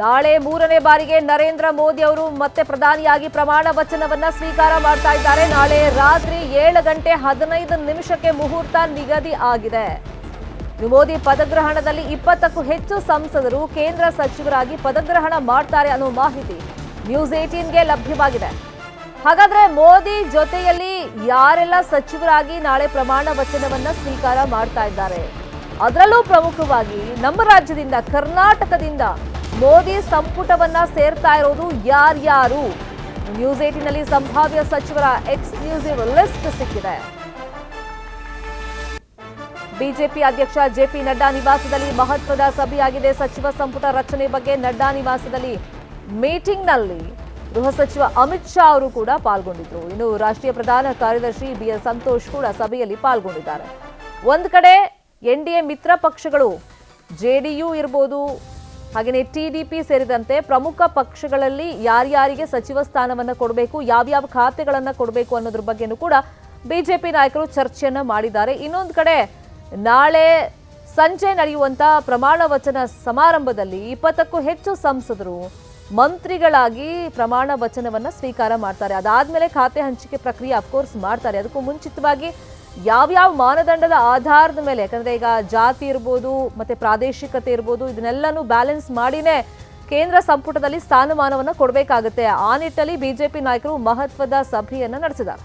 ನಾಳೆ ಮೂರನೇ ಬಾರಿಗೆ ನರೇಂದ್ರ ಮೋದಿ ಅವರು ಮತ್ತೆ ಪ್ರಧಾನಿಯಾಗಿ ಪ್ರಮಾಣ ವಚನವನ್ನ ಸ್ವೀಕಾರ ಮಾಡ್ತಾ ಇದ್ದಾರೆ. ನಾಳೆ ರಾತ್ರಿ ಏಳು ಗಂಟೆ ಹದಿನೈದು ನಿಮಿಷಕ್ಕೆ ಮುಹೂರ್ತ ನಿಗದಿ ಆಗಿದೆ. ಮೋದಿ ಪದಗ್ರಹಣದಲ್ಲಿ ಇಪ್ಪತ್ತಕ್ಕೂ ಹೆಚ್ಚು ಸಂಸದರು, ಕೇಂದ್ರ ಸಚಿವರಾಗಿ ಪದಗ್ರಹಣ ಮಾಡ್ತಾರೆ ಅನ್ನೋ ಮಾಹಿತಿ ನ್ಯೂಸ್ ಏಟೀನ್ಗೆ ಲಭ್ಯವಾಗಿದೆ. ಹಾಗಾದ್ರೆ ಮೋದಿ ಜೊತೆಯಲ್ಲಿ ಯಾರೆಲ್ಲ ಸಚಿವರಾಗಿ ನಾಳೆ ಪ್ರಮಾಣ ವಚನವನ್ನ ಸ್ವೀಕಾರ ಮಾಡ್ತಾ ಇದ್ದಾರೆ? ಅದರಲ್ಲೂ ಪ್ರಮುಖವಾಗಿ ನಮ್ಮ ರಾಜ್ಯದಿಂದ, ಕರ್ನಾಟಕದಿಂದ ಮೋದಿ ಸಂಪುಟವನ್ನ ಸೇರ್ತಾ ಇರೋದು ಯಾರ್ಯಾರು? ನ್ಯೂಸ್ ಏಟಿನಲ್ಲಿ ಸಂಭಾವ್ಯ ಸಚಿವರ ಎಕ್ಸ್ಕ್ಲೂಸಿವ್ ಲಿಸ್ಟ್ ಸಿಕ್ಕಿದೆ. ಬಿಜೆಪಿ ಅಧ್ಯಕ್ಷ ಜೆಪಿ ನಡ್ಡಾ ನಿವಾಸದಲ್ಲಿ ಮಹತ್ವದ ಸಭೆಯಾಗಿದೆ. ಸಚಿವ ಸಂಪುಟ ರಚನೆ ಬಗ್ಗೆ ನಡ್ಡಾ ನಿವಾಸದಲ್ಲಿ ಮೀಟಿಂಗ್ನಲ್ಲಿ ಗೃಹ ಸಚಿವ ಅಮಿತ್ ಶಾ ಅವರು ಕೂಡ ಪಾಲ್ಗೊಂಡಿದ್ರು. ಇನ್ನು ರಾಷ್ಟ್ರೀಯ ಪ್ರಧಾನ ಕಾರ್ಯದರ್ಶಿ ಬಿ ಎಸ್ ಸಂತೋಷ್ ಕೂಡ ಸಭೆಯಲ್ಲಿ ಪಾಲ್ಗೊಂಡಿದ್ದಾರೆ. ಒಂದು ಕಡೆ ಎನ್ ಡಿ ಎ ಮಿತ್ರ ಪಕ್ಷಗಳು ಜೆಡಿಯು ಇರ್ಬೋದು ಹಾಗೆಯೇ ಟಿಡಿಪಿ ಸೇರಿದಂತೆ ಪ್ರಮುಖ ಪಕ್ಷಗಳಲ್ಲಿ ಯಾರ್ಯಾರಿಗೆ ಸಚಿವ ಸ್ಥಾನವನ್ನ ಕೊಡಬೇಕು, ಯಾವ್ಯಾವ ಖಾತೆಗಳನ್ನು ಕೊಡಬೇಕು ಅನ್ನೋದ್ರ ಬಗ್ಗೆನೂ ಕೂಡ ಬಿಜೆಪಿ ನಾಯಕರು ಚರ್ಚೆಯನ್ನು ಮಾಡಿದ್ದಾರೆ. ಇನ್ನೊಂದು ಕಡೆ ನಾಳೆ ಸಂಜೆ ನಡೆಯುವಂತ ಪ್ರಮಾಣ ವಚನ ಸಮಾರಂಭದಲ್ಲಿ ಇಪ್ಪತ್ತಕ್ಕೂ ಹೆಚ್ಚು ಸಂಸದರು ಮಂತ್ರಿಗಳಾಗಿ ಪ್ರಮಾಣ ವಚನವನ್ನು ಸ್ವೀಕಾರ ಮಾಡ್ತಾರೆ. ಅದಾದ್ಮೇಲೆ ಖಾತೆ ಹಂಚಿಕೆ ಪ್ರಕ್ರಿಯೆ ಅಫ್ಕೋರ್ಸ್ ಮಾಡ್ತಾರೆ. ಅದಕ್ಕೂ ಮುಂಚಿತವಾಗಿ ಯಾವ್ಯಾವ ಮಾನದಂಡದ ಆಧಾರದ ಮೇಲೆ, ಯಾಕಂದ್ರೆ ಈಗ ಜಾತಿ ಇರ್ಬೋದು, ಮತ್ತೆ ಪ್ರಾದೇಶಿಕತೆ ಇರ್ಬೋದು, ಇದನ್ನೆಲ್ಲನೂ ಬ್ಯಾಲೆನ್ಸ್ ಮಾಡಿನೇ ಕೇಂದ್ರ ಸಂಪುಟದಲ್ಲಿ ಸ್ಥಾನಮಾನವನ್ನು ಕೊಡಬೇಕಾಗುತ್ತೆ. ಆ ನಿಟ್ಟಲ್ಲಿ ಬಿಜೆಪಿ ನಾಯಕರು ಮಹತ್ವದ ಸಭೆಯನ್ನು ನಡೆಸಿದ್ದಾರೆ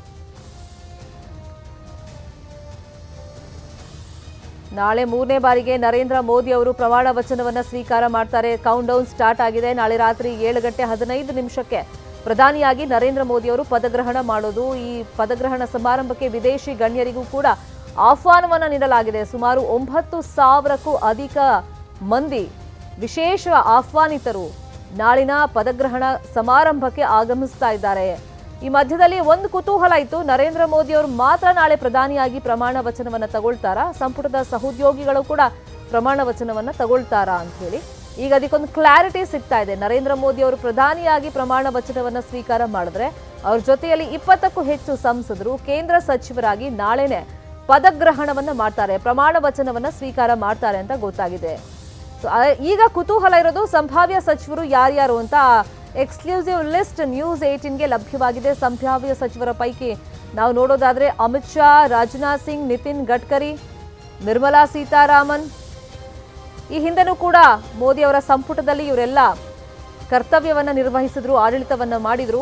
ನಾಳೆ ಮೂರನೇ ಬಾರಿಗೆ ನರೇಂದ್ರ ಮೋದಿ ಅವರು ಪ್ರಮಾಣ ವಚನವನ್ನು ಸ್ವೀಕಾರ ಮಾಡ್ತಾರೆ. ಕೌಂಟ್ ಡೌನ್ ಸ್ಟಾರ್ಟ್ ಆಗಿದೆ. ನಾಳೆ ರಾತ್ರಿ ಏಳು ಗಂಟೆ ಹದಿನೈದು ನಿಮಿಷಕ್ಕೆ. ಪ್ರಧಾನಿಯಾಗಿ ನರೇಂದ್ರ ಮೋದಿ ಅವರು ಪದಗ್ರಹಣ ಮಾಡೋದು, ಈ ಪದಗ್ರಹಣ ಸಮಾರಂಭಕ್ಕೆ ವಿದೇಶಿ ಗಣ್ಯರಿಗೂ ಕೂಡ ಆಹ್ವಾನವನ್ನು ನೀಡಲಾಗಿದೆ. ಸುಮಾರು ಒಂಬತ್ತು ಸಾವಿರಕ್ಕೂ ಅಧಿಕ ಮಂದಿ ವಿಶೇಷ ಆಹ್ವಾನಿತರು ನಾಳಿನ ಪದಗ್ರಹಣ ಸಮಾರಂಭಕ್ಕೆ ಆಗಮಿಸ್ತಾ ಇದ್ದಾರೆ. ಈ ಮಧ್ಯದಲ್ಲಿ ಒಂದು ಕುತೂಹಲ ಇತ್ತು. ನರೇಂದ್ರ ಮೋದಿ ಅವರು ಮಾತ್ರ ನಾಳೆ ಪ್ರಧಾನಿಯಾಗಿ ಪ್ರಮಾಣ ವಚನವನ್ನು ತಗೊಳ್ತಾರಾ? ಸಂಪುಟದ ಸಹೋದ್ಯೋಗಿಗಳು ಕೂಡ ಪ್ರಮಾಣ ವಚನವನ್ನು ತಗೊಳ್ತಾರಾ ಅಂತ ಹೇಳಿ ಈಗ ಅದಕ್ಕೊಂದು ಕ್ಲಾರಿಟಿ ಸಿಗ್ತಾ ಇದೆ. ನರೇಂದ್ರ ಮೋದಿ ಅವರು ಪ್ರಧಾನಿಯಾಗಿ ಪ್ರಮಾಣ ವಚನವನ್ನ ಸ್ವೀಕಾರ ಮಾಡಿದ್ರೆ ಅವ್ರ ಜೊತೆಯಲ್ಲಿ ಇಪ್ಪತ್ತಕ್ಕೂ ಹೆಚ್ಚು ಸಂಸದರು, ಕೇಂದ್ರ ಸಚಿವರಾಗಿ ನಾಳೆನೆ ಪದಗ್ರಹಣವನ್ನ ಮಾಡ್ತಾರೆ, ಪ್ರಮಾಣ ವಚನವನ್ನ ಸ್ವೀಕಾರ ಮಾಡ್ತಾರೆ ಅಂತ ಗೊತ್ತಾಗಿದೆ. ಈಗ ಕುತೂಹಲ ಇರೋದು ಸಂಭಾವ್ಯ ಸಚಿವರು ಯಾರ್ಯಾರು ಅಂತ. ಎಕ್ಸ್ಕ್ಲೂಸಿವ್ ಲಿಸ್ಟ್ ನ್ಯೂಸ್ ಏಟೀನ್ಗೆ ಲಭ್ಯವಾಗಿದೆ. ಸಂಭಾವ್ಯ ಸಚಿವರ ಪೈಕಿ ನಾವು ನೋಡೋದಾದ್ರೆ ಅಮಿತ್ ಶಾ, ರಾಜನಾಥ್ ಸಿಂಗ್, ನಿತಿನ್ ಗಡ್ಕರಿ, ನಿರ್ಮಲಾ ಸೀತಾರಾಮನ್ ಈ ಹಿಂದೆನೂ ಕೂಡ ಮೋದಿ ಅವರ ಸಂಪುಟದಲ್ಲಿ ಇವರೆಲ್ಲ ಕರ್ತವ್ಯವನ್ನು ನಿರ್ವಹಿಸಿದ್ರು, ಆಡಳಿತವನ್ನು ಮಾಡಿದ್ರು.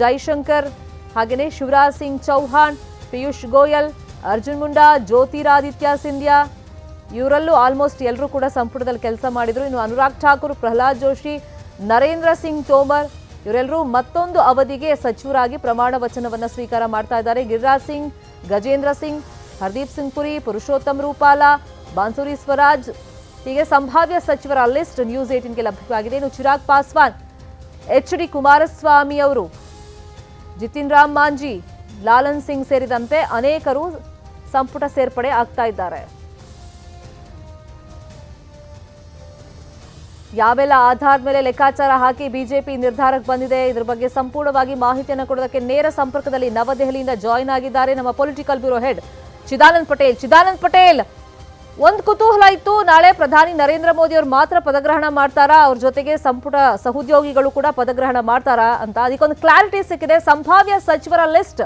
ಜೈಶಂಕರ್ ಹಾಗೆಯೇ ಶಿವರಾಜ್ ಸಿಂಗ್ ಚೌಹಾಣ್, ಪಿಯೂಷ್ ಗೋಯಲ್, ಅರ್ಜುನ್ ಮುಂಡಾ, ಜ್ಯೋತಿರಾದಿತ್ಯ ಸಿಂಧ್ಯಾ, ಇವರಲ್ಲೂ ಆಲ್ಮೋಸ್ಟ್ ಎಲ್ಲರೂ ಕೂಡ ಸಂಪುಟದಲ್ಲಿ ಕೆಲಸ ಮಾಡಿದರು. ಇನ್ನು ಅನುರಾಗ್ ಠಾಕೂರ್, ಪ್ರಹ್ಲಾದ್ ಜೋಶಿ, ನರೇಂದ್ರ ಸಿಂಗ್ ತೋಮರ್, ಇವರೆಲ್ಲರೂ ಮತ್ತೊಂದು ಅವಧಿಗೆ ಸಚಿವರಾಗಿ ಪ್ರಮಾಣ ವಚನವನ್ನು ಸ್ವೀಕಾರ ಮಾಡ್ತಾ ಇದ್ದಾರೆ. ಗಿರಿರಾಜ್ ಸಿಂಗ್, ಗಜೇಂದ್ರ ಸಿಂಗ್, ಹರ್ದೀಪ್ ಸಿಂಗ್ ಪುರಿ, ಪುರುಷೋತ್ತಮ್ ರೂಪಾಲ, ಬಾನ್ಸುರಿ ಸ್ವರಾಜ್ ಹೀಗೆ ಸಂಭಾವ್ಯ ಸಚಿವರ ಲಿಸ್ಟ್ ನ್ಯೂಸ್ ಏಟಿನ್ಗೆ ಲಭ್ಯವಾಗಿದೆ. ಇನ್ನು ಚಿರಾಗ್ ಪಾಸ್ವಾನ್, ಎಚ್ ಡಿ ಕುಮಾರಸ್ವಾಮಿ ಅವರು, ಜಿತಿನ್ ರಾಮ್ ಮಾಂಜಿ, ಲಾಲನ್ ಸಿಂಗ್ ಸೇರಿದಂತೆ ಅನೇಕರು ಸಂಪುಟ ಸೇರ್ಪಡೆ ಆಗ್ತಾ ಇದ್ದಾರೆ. ಯಾವೆಲ್ಲ ಆಧಾರದ ಮೇಲೆ ಲೆಕ್ಕಾಚಾರ ಹಾಕಿ ಬಿಜೆಪಿ ನಿರ್ಧಾರಕ್ಕೆ ಬಂದಿದೆ, ಇದರ ಬಗ್ಗೆ ಸಂಪೂರ್ಣವಾಗಿ ಮಾಹಿತಿಯನ್ನು ಕೊಡೋದಕ್ಕೆ ನೇರ ಸಂಪರ್ಕದಲ್ಲಿ ನವದೆಹಲಿಯಿಂದ ಜಾಯಿನ್ ಆಗಿದ್ದಾರೆ ನಮ್ಮ political bureau head Chidanand Patel. Chidanand Patel ಒಂದು ಕುತೂಹಲ ಇತ್ತು. ನಾಳೆ ಪ್ರಧಾನಿ ನರೇಂದ್ರ ಮೋದಿ ಅವರು ಮಾತ್ರ ಪದಗ್ರಹಣ ಮಾಡ್ತಾರಾ? ಅವ್ರ ಜೊತೆಗೆ ಸಂಪುಟ ಸಹೋದ್ಯೋಗಿಗಳು ಕೂಡ ಪದಗ್ರಹಣ ಮಾಡ್ತಾರಾ ಅಂತ ಅದಕ್ಕೊಂದು ಕ್ಲಾರಿಟಿ ಸಿಕ್ಕಿದೆ. ಸಂಭಾವ್ಯ ಸಚಿವರ ಲಿಸ್ಟ್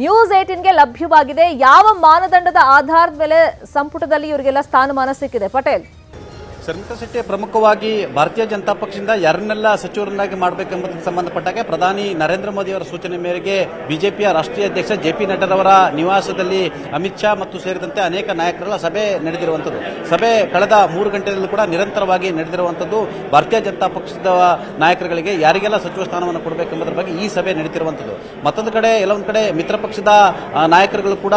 ನ್ಯೂಸ್ ಏಟೀನ್ಗೆ ಲಭ್ಯವಾಗಿದೆ. ಯಾವ ಮಾನದಂಡದ ಆಧಾರದ ಮೇಲೆ ಸಂಪುಟದಲ್ಲಿ ಇವರಿಗೆಲ್ಲ ಸ್ಥಾನಮಾನ ಸಿಕ್ಕಿದೆ? ಪಟೇಲ್. ಶರ್ಮಿತಾ ಶೆಟ್ಟಿ ಪ್ರಮುಖವಾಗಿ ಭಾರತೀಯ ಜನತಾ ಪಕ್ಷದಿಂದ ಯಾರನ್ನೆಲ್ಲ ಸಚಿವರನ್ನಾಗಿ ಮಾಡಬೇಕೆಂಬುದಕ್ಕೆ ಸಂಬಂಧಪಟ್ಟಾಗೆ ಪ್ರಧಾನಿ ನರೇಂದ್ರ ಮೋದಿ ಅವರ ಸೂಚನೆ ಮೇರೆಗೆ ಬಿಜೆಪಿಯ ರಾಷ್ಟ್ರೀಯ ಅಧ್ಯಕ್ಷ ಜೆ ಪಿ ನಡ್ಡರವರ ನಿವಾಸದಲ್ಲಿ ಅಮಿತ್ ಶಾ ಮತ್ತು ಸೇರಿದಂತೆ ಅನೇಕ ನಾಯಕರೆಲ್ಲ ಸಭೆ ನಡೆದಿರುವಂಥದ್ದು. ಸಭೆ ಕಳೆದ ಮೂರು ಗಂಟೆಯಲ್ಲೂ ಕೂಡ ನಿರಂತರವಾಗಿ ನಡೆದಿರುವಂಥದ್ದು. ಭಾರತೀಯ ಜನತಾ ಪಕ್ಷದ ನಾಯಕರುಗಳಿಗೆ ಯಾರಿಗೆಲ್ಲ ಸಚಿವ ಸ್ಥಾನವನ್ನು ಕೊಡಬೇಕೆಂಬುದರ ಬಗ್ಗೆ ಈ ಸಭೆ ನಡೆದಿರುವಂಥದ್ದು ಮತ್ತೊಂದು ಕಡೆ, ಕೆಲವೊಂದು ಕಡೆ ಮಿತ್ರ ಪಕ್ಷದ ನಾಯಕರುಗಳು ಕೂಡ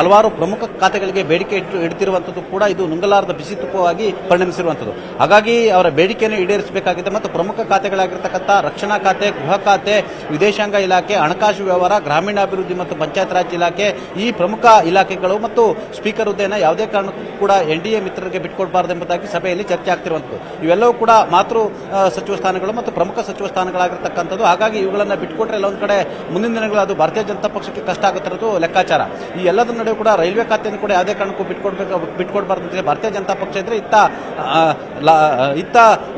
ಹಲವಾರು ಪ್ರಮುಖ ಖಾತೆಗಳಿಗೆ ಬೇಡಿಕೆ ಇಟ್ಟು, ಇಡ್ತಿರುವಂಥದ್ದು ಕೂಡ ಇದು ನುಂಗಲಾರದ ಬಿಸಿ ತುಪ್ಪವಾಗಿ ಪರಿಣಮಿಸಿರುವಂಥದ್ದು ಹಾಗಾಗಿ ಅವರ ಬೇಡಿಕೆಯನ್ನು ಈಡೇರಿಸಬೇಕಾಗಿದೆ ಮತ್ತು ಪ್ರಮುಖ ಖಾತೆಗಳಾಗಿರ್ತಕ್ಕಂಥ ರಕ್ಷಣಾ ಖಾತೆ, ಗೃಹ ಖಾತೆ, ವಿದೇಶಾಂಗ ಇಲಾಖೆ, ಹಣಕಾಸು ವ್ಯವಹಾರ, ಗ್ರಾಮೀಣಾಭಿವೃದ್ಧಿ ಮತ್ತು ಪಂಚಾಯತ್ ರಾಜ್ ಇಲಾಖೆ ಈ ಪ್ರಮುಖ ಇಲಾಖೆಗಳು ಮತ್ತು ಸ್ಪೀಕರ್ ಹುದ್ದೆಯನ್ನು ಯಾವುದೇ ಕಾರಣಕ್ಕೂ ಕೂಡ ಎನ್ ಡಿ ಎ ಮಿತ್ರರಿಗೆ ಬಿಟ್ಕೊಡಬಾರದು ಎಂಬುದಾಗಿ ಸಭೆಯಲ್ಲಿ ಚರ್ಚೆ ಆಗ್ತಿರುವಂಥದ್ದು. ಇವೆಲ್ಲವೂ ಕೂಡ ಮಾತೃ ಸಚಿವ ಸ್ಥಾನಗಳು ಮತ್ತು ಪ್ರಮುಖ ಸಚಿವ ಸ್ಥಾನಗಳಾಗಿರ್ತಕ್ಕಂಥದ್ದು. ಹಾಗಾಗಿ ಇವುಗಳನ್ನು ಬಿಟ್ಕೊಟ್ರೆ ಎಲ್ಲ ಒಂದು ಕಡೆ ಮುಂದಿನ ದಿನಗಳು ಅದು ಭಾರತೀಯ ಜನತಾ ಪಕ್ಷಕ್ಕೆ ಕಷ್ಟ ಆಗುತ್ತಿರೋದು ಲೆಕ್ಕಾಚಾರ. ಈ ಎಲ್ಲದರ ನಡುವೆ ಕೂಡ ರೈಲ್ವೆ ಖಾತೆಯನ್ನು ಕೂಡ ಯಾವುದೇ ಕಾರಣಕ್ಕೂ ಬಿಟ್ಕೊಡ್ಬೇಕು, ಬಿಟ್ಕೊಡ್ಬಾರ್ದು ಅಂದರೆ ಭಾರತೀಯ ಜನತಾ ಪಕ್ಷ ಇದ್ರೆ ಇತ್ತ ಇತ್ತ